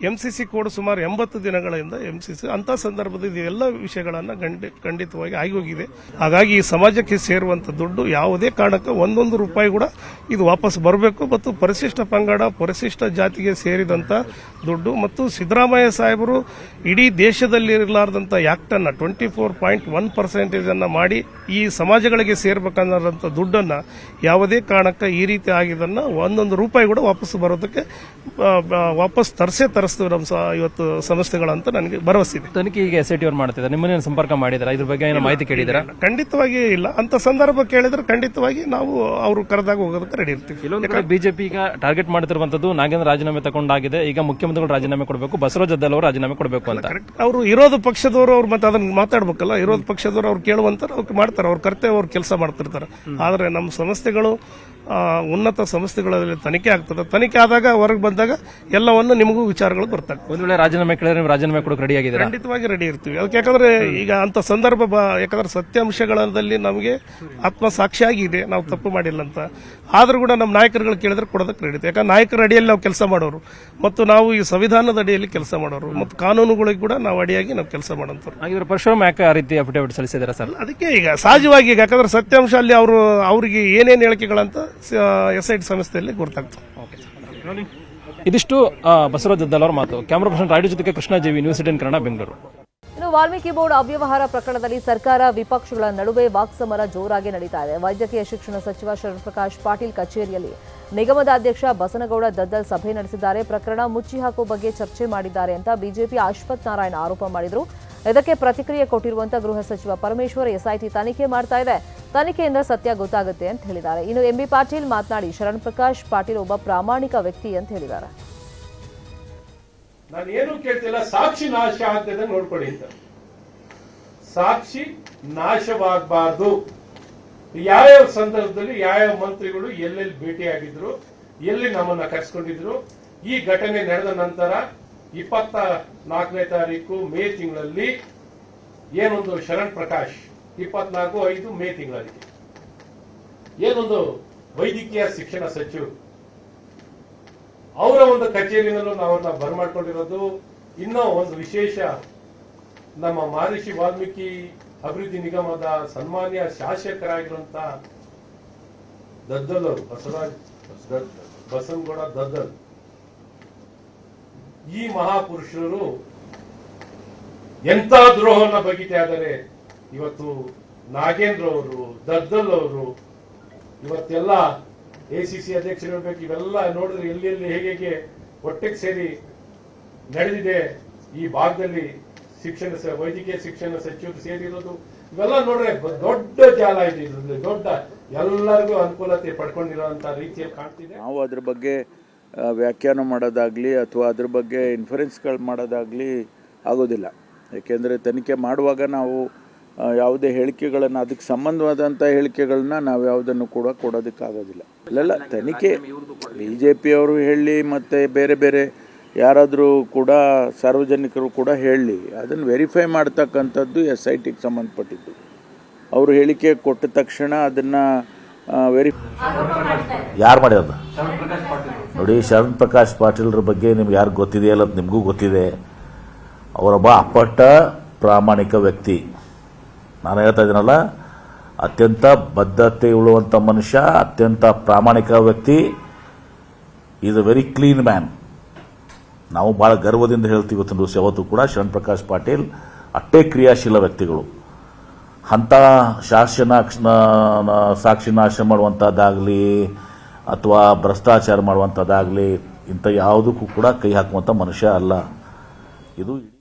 ಎಂ ಸಿ ಸಿ ಕೋಡ್ ಸುಮಾರು ಎಂಬತ್ತು ದಿನಗಳಿಂದ ಎಂ ಸಿ ಸಿ ಅಂತ ಸಂದರ್ಭದಲ್ಲಿ ಎಲ್ಲ ವಿಷಯಗಳನ್ನು ಖಂಡಿ ಖಂಡಿತವಾಗಿ ಆಗಿ ಹೋಗಿದೆ. ಹಾಗಾಗಿ ಈ ಸಮಾಜಕ್ಕೆ ಸೇರುವಂಥ ದುಡ್ಡು ಯಾವುದೇ ಕಾರಣಕ್ಕೆ ಒಂದೊಂದು ರೂಪಾಯಿ ಕೂಡ ಇದು ವಾಪಸ್ ಬರಬೇಕು. ಮತ್ತು ಪರಿಶಿಷ್ಟ ಪಂಗಡ, ಪರಿಶಿಷ್ಟ ಜಾತಿಗೆ ಸೇರಿದಂಥ ದುಡ್ಡು ಮತ್ತು ಸಿದ್ದರಾಮಯ್ಯ ಸಾಹೇಬರು ಇಡೀ ದೇಶದಲ್ಲಿ ಇರಲಾರ್ದಂಥ ಆ್ಯಕ್ಟನ್ನು ಟ್ವೆಂಟಿ ಫೋರ್ ಪಾಯಿಂಟ್ ಒನ್ ಪರ್ಸೆಂಟೇಜನ್ನು ಮಾಡಿ ಈ ಸಮಾಜಗಳಿಗೆ ಸೇರ್ಬೇಕನ್ನೋದಂತ ದುಡ್ಡನ್ನ ಯಾವುದೇ ಕಾರಣಕ್ಕೆ ಈ ರೀತಿ ಆಗಿದ್ದನ್ನು ಒಂದೊಂದು ರೂಪಾಯಿ ಕೂಡ ವಾಪಸ್ ಬರೋದಕ್ಕೆ ವಾಪಸ್ ತರಿಸೇ ತರಿಸ್ತೀವಿ ನಮ್ಮ ಇವತ್ತು ಸಂಸ್ಥೆಗಳಂತ ನನಗೆ ಭರವಸೆ ಇದೆ. ತನಿಖೆ ಈಗ ಎಸ್ ಐ ಟಿ ಅವ್ರು ಮಾಡ್ತಿದ್ದಾರೆ. ನಿಮ್ಮನ್ನೇನು ಸಂಪರ್ಕ ಮಾಡಿದಾರೆ ಇದ್ರ ಬಗ್ಗೆ ಏನೋ ಮಾಹಿತಿ ಕೇಳಿದಾರ ಖಂಡಿತವಾಗಿ ಇಲ್ಲ. ಅಂತ ಸಂದರ್ಭ ಕೇಳಿದ್ರೆ ಖಂಡಿತವಾಗಿ ನಾವು ಅವರು ಕರೆದಾಗ ಹೋಗೋದಕ್ಕೆ ರೆಡಿ ಇರ್ತೀವಿ. ಇಲ್ಲೊಂದು ಕಡೆ ಬಿಜೆಪಿ ಈಗ ಟಾರ್ಗೆಟ್ ಮಾಡ್ತಿರುವಂತದ್ದು ನಾಗೇಂದ್ರ ರಾಜೀನಾಮೆ ತಗೊಂಡಾಗಿದೆ. ಈಗ ಮುಖ್ಯಮಂತ್ರಿಗಳು ರಾಜೀನಾಮೆ ಕೊಡಬೇಕು ಬಸವರಾಜ್ ಅದಲ್ಲ ಅವರು ರಾಜೀನಾಮೆ ಕೊಡಬೇಕು ಅಂತ. ಅವರು ಇರೋದು ಪಕ್ಷದವರು ಅವ್ರು ಮತ್ತೆ ಅದನ್ನ ಮಾತಾಡ್ಬೇಕಲ್ಲ ಇರೋದು ಪಕ್ಷದವರು ಅವ್ರು ಕೇಳುವಂತ ಅವ್ರು ಮಾಡ್ತಾರೆ. ಅವ್ರ ಕರ್ತವ್ಯ ಅವ್ರು ಕೆಲಸ ಮಾಡ್ತಿರ್ತಾರೆ. ಆದ್ರೆ ನಮ್ಮ ಸಂಸ್ಥೆಗಳು ಉನ್ನತ ಸಂಸ್ಥೆಗಳಲ್ಲಿ ತನಿಖೆ ಆಗ್ತದೆ. ತನಿಖೆ ಆದಾಗ ಹೊರಗೆ ಬಂದಾಗ ಎಲ್ಲವನ್ನು ನಿಮಗೂ ವಿಚಾರಗಳು ಬರ್ತಾರೆ ಒಂದು ವೇಳೆ ರಾಜೀನಾಮೆ ಕೇಳಿದ್ರೆ ನೀವು ರಾಜೀನಾಮೆ ಕೊಡೋಕೆ ರೆಡಿ ಆಗಿದೆ ಖಂಡಿತವಾಗಿ ರೆಡಿ ಇರ್ತೀವಿ. ಅದಕ್ಕೆ ಯಾಕಂದ್ರೆ ಈಗ ಅಂತ ಸಂದರ್ಭ ಬ- ಯಾಕಂದ್ರೆ ಸತ್ಯಾಂಶಗಳಲ್ಲಿ ನಮಗೆ ಆತ್ಮಸಾಕ್ಷಿಯಾಗಿದೆ. ನಾವು ತಪ್ಪು ಮಾಡಿಲ್ಲ ಅಂತ. ಆದರೂ ಕೂಡ ನಮ್ಮ ನಾಯಕರುಗಳು ಕೇಳಿದ್ರೆ ಕೊಡೋದಕ್ಕೆ ರೆಡಿ ಯಾಕಂದ್ರೆ ನಾಯಕರ ಅಡಿಯಲ್ಲಿ ನಾವು ಕೆಲಸ ಮಾಡೋರು. ಮತ್ತು ನಾವು ಈ ಸಂವಿಧಾನದ ಅಡಿಯಲ್ಲಿ ಕೆಲಸ ಮಾಡೋರು. ಮತ್ತು ಕಾನೂನುಗಳಿಗೆ ಕೂಡ ನಾವು ಅಡಿಯಾಗಿ ನಾವು ಕೆಲಸ ಮಾಡೋಂಥವ್ರು. ಹಾಗಿದ್ರೆ ಪರಶುರಾಮ್ ಯಾಕೆ ಆ ರೀತಿ ಅಫಿಡೇವಿಟ್ ಸಲ್ಲಿಸಿದಾರೆ ಸರ್? ಅದಕ್ಕೆ ಈಗ ಸಹಜವಾಗಿ ಈಗ ಯಾಕಂದ್ರೆ ಸತ್ಯಾಂಶ ಅಲ್ಲಿ ಅವರು ಅವರಿಗೆ ಏನೇನು ಹೇಳಿಕೆಗಳಂತ ಎಸ್ ಐ ಟಿ ಸಂಸ್ಥೆಯಲ್ಲಿ ಗುರುತಾಗ್ತದೆ ಇದಿಷ್ಟು ಆ, ಬಸವರಾಜ್ ಅವರ ಮಾತು. ಕ್ಯಾಮರಾ ಪರ್ಸನ್ ರಾಯ್ಡು ಜೊತೆಗೆ ಕೃಷ್ಣ ಜೇವಿ ನ್ಯೂಸ್ ಇಟನ್ ಕನ್ನಡ ಬೆಂಗಳೂರು. ಇನ್ನು ವಾಲ್ಮೀಕಿ ಬೋರ್ಡ್ ಅವ್ಯವಹಾರ ಪ್ರಕರಣದಲ್ಲಿ ಸರ್ಕಾರ ವಿಪಕ್ಷಗಳ ನಡುವೆ ವಾಕ್ಸಮರ ಜೋರಾಗಿ ನಡೀತಾ ಇದೆ. ವೈದ್ಯಕೀಯ ಶಿಕ್ಷಣ ಸಚಿವ ಶರಣ್ಪ್ರಕಾಶ್ ಪಾಟೀಲ್ ಕಚೇರಿಯಲ್ಲಿ ನಿಗಮದ ಅಧ್ಯಕ್ಷ ಬಸನಗೌಡ ದದ್ದಲ್ ಸಭೆ ನಡೆಸಿದ್ದಾರೆ. ಪ್ರಕರಣ ಮುಚ್ಚಿ ಹಾಕುವ ಬಗ್ಗೆ ಚರ್ಚೆ ಮಾಡಿದ್ದಾರೆ ಅಂತ ಬಿಜೆಪಿ ಅಶ್ವಥ್ ನಾರಾಯಣ ಆರೋಪ ಮಾಡಿದ್ರು. ಇದಕ್ಕೆ ಪ್ರತಿಕ್ರಿಯೆ ಕೊಟ್ಟಿರುವಂತಹ ಗೃಹ ಸಚಿವ ಪರಮೇಶ್ವರ್ ಎಸ್ಐಟಿ ತನಿಖೆ ಮಾಡ್ತಾ ಇದೆ. ತನಿಖೆಯಿಂದ ಸತ್ಯ ಗೊತ್ತಾಗುತ್ತೆ ಅಂತ ಹೇಳಿದ್ದಾರೆ. ಇನ್ನು ಎಂಬಿ ಪಾಟೀಲ್ ಮಾತನಾಡಿ ಶರಣ್ಪ್ರಕಾಶ್ ಪಾಟೀಲ್ ಒಬ್ಬ ಪ್ರಾಮಾಣಿಕ ವ್ಯಕ್ತಿ ಅಂತ ಹೇಳಿದ್ದಾರೆ. ನಾನು ಏನು ಕೇಳ್ತಿಲ್ಲ, ಸಾಕ್ಷಿ ನಾಶ ಆಗ್ತದೆ ನೋಡ್ಕೊಳ್ಳಿ ಅಂತ. ಸಾಕ್ಷಿ ನಾಶವಾಗಬಾರ್ದು. ಯಾವ್ಯಾವ ಸಂದರ್ಭದಲ್ಲಿ ಯಾವ್ಯಾವ ಮಂತ್ರಿಗಳು ಎಲ್ಲೆಲ್ಲಿ ಭೇಟಿಯಾಗಿದ್ರು, ಎಲ್ಲಿ ನಮ್ಮನ್ನ ಕರೆಸ್ಕೊಂಡಿದ್ರು, ಈ ಘಟನೆ ನಡೆದ ನಂತರ ಇಪ್ಪತ್ತ ನಾಲ್ಕನೇ ತಾರೀಕು ಮೇ ತಿಂಗಳಲ್ಲಿ ಏನೊಂದು ಶರಣ್ ಪ್ರಕಾಶ್, ಇಪ್ಪತ್ನಾಲ್ಕು ಐದು ಮೇ ತಿಂಗಳಲ್ಲಿ. ಏನೊಂದು ವೈದ್ಯಕೀಯ ಶಿಕ್ಷಣ ಸಚಿವರು ಅವರ ಒಂದು ಕಚೇರಿನಲ್ಲೂ ನಾವು ಅವ್ರನ್ನ ಬರಮಾಡ್ಕೊಂಡಿರೋದು, ಇನ್ನೂ ಒಂದು ವಿಶೇಷ ನಮ್ಮ ಮಹರ್ಷಿ ವಾಲ್ಮೀಕಿ ಅಭಿವೃದ್ಧಿ ನಿಗಮದ ಸನ್ಮಾನ್ಯ ಶಾಸಕರಾಗಿರುವಂತ ದದ್ದಲ್ ಅವರು ಬಸವರಾಜ್ ಬಸವನಗೌಡ ದದ್ದಲ್. ಈ ಮಹಾಪುರುಷರು ಎಂತ ದ್ರೋಹವನ್ನ ಬಗೆತಾ ಆದರೆ ಇವತ್ತು ನಾಗೇಂದ್ರ ಅವರು, ದದ್ದಲ್ ಅವರು, ಇವತ್ತೆಲ್ಲ ಎಸಿಸಿ ಅಧ್ಯಕ್ಷರು ಇರ್ಬೇಕು ಇವೆಲ್ಲ ನೋಡಿದ್ರೆ ಎಲ್ಲಿ ಎಲ್ಲಿ ಹೇಗೆ ಹೇಗೆ ಒಟ್ಟಿಗೆ ಸೇರಿ ನಡೆದಿದೆ ಈ ಭಾಗದಲ್ಲಿ ಶಿಕ್ಷಣ ಸ- ವೈದ್ಯಕೀಯ ಶಿಕ್ಷಣ ಸಚಿವರು ಸೇರಿರೋದು, ಇವೆಲ್ಲ ನೋಡ್ರೆ ದೊಡ್ಡ ಜಾಲ ಇದೆ ದೊಡ್ಡ ಎಲ್ಲರಿಗೂ ಅನುಕೂಲತೆ ಪಡ್ಕೊಂಡಿರೋ ರೀತಿಯಲ್ಲಿ ಕಾಣ್ತಿದೆ. ನಾವು ಅದ್ರ ಬಗ್ಗೆ ವ್ಯಾಖ್ಯಾನ ಮಾಡೋದಾಗಲಿ ಅಥವಾ ಅದ್ರ ಬಗ್ಗೆ ಇನ್ಫರೆನ್ಸ್ಗಳು ಮಾಡೋದಾಗಲಿ ಆಗೋದಿಲ್ಲ. ಏಕೆಂದರೆ ತನಿಖೆ ಮಾಡುವಾಗ ನಾವು ಯಾವುದೇ ಹೇಳಿಕೆಗಳನ್ನು, ಅದಕ್ಕೆ ಸಂಬಂಧವಾದಂಥ ಹೇಳಿಕೆಗಳನ್ನ ನಾವು ಯಾವುದನ್ನು ಕೂಡ ಕೊಡೋದಕ್ಕಾಗೋದಿಲ್ಲ. ಇಲ್ಲ ತನಿಖೆ ಬಿ ಜೆ ಪಿಯವರು ಹೇಳಿ ಮತ್ತು ಬೇರೆ ಬೇರೆ ಯಾರಾದರೂ ಕೂಡ ಸಾರ್ವಜನಿಕರು ಕೂಡ ಹೇಳಲಿ ಅದನ್ನು ವೆರಿಫೈ ಮಾಡ್ತಕ್ಕಂಥದ್ದು ಎಸ್ ಐ ಟಿಗೆ ಸಂಬಂಧಪಟ್ಟಿದ್ದು. ಅವರು ಹೇಳಿಕೆ ಕೊಟ್ಟ ತಕ್ಷಣ ಅದನ್ನು ವೆರಿಫೈ ಯಾರು ಮಾಡಿರೋದು? ನೋಡಿ ಶರಣ್ ಪ್ರಕಾಶ್ ಪಾಟೀಲ್ರ ಬಗ್ಗೆ ನಿಮ್ಗೆ ಯಾರು ಗೊತ್ತಿದೆಯಲ್ಲ ಅಂತ ನಿಮಗೂ ಗೊತ್ತಿದೆ. ಅವರೊಬ್ಬ ಅಪ್ಪಟ್ಟ ಪ್ರಾಮಾಣಿಕ ವ್ಯಕ್ತಿ. ನಾನು ಹೇಳ್ತಾ ಇದ್ದೀನಲ್ಲ, ಅತ್ಯಂತ ಬದ್ಧತೆ ಉಳ್ಳುವಂಥ ಮನುಷ್ಯ, ಅತ್ಯಂತ ಪ್ರಾಮಾಣಿಕ ವ್ಯಕ್ತಿ. Is a very clean man ನಾವು ಭಾಳ ಗರ್ವದಿಂದ ಹೇಳ್ತೀವಿ ಇವತ್ತಿನ ದಿವಸ, ಯಾವತ್ತೂ ಕೂಡ ಶರಣ್ ಪ್ರಕಾಶ್ ಪಾಟೀಲ್ ಅಷ್ಟೇ ಕ್ರಿಯಾಶೀಲ ವ್ಯಕ್ತಿಗಳು. ಅಂಥ ಶಾಸನ ಸಾಕ್ಷಿ ನಾಶ ಮಾಡುವಂಥದ್ದಾಗಲಿ ಅಥವಾ ಭ್ರಷ್ಟಾಚಾರ ಮಾಡುವಂಥದ್ದಾಗಲಿ ಇಂಥ ಯಾವುದಕ್ಕೂ ಕೂಡ ಕೈ ಹಾಕುವಂಥ ಮನುಷ್ಯ ಅಲ್ಲ. ಇದು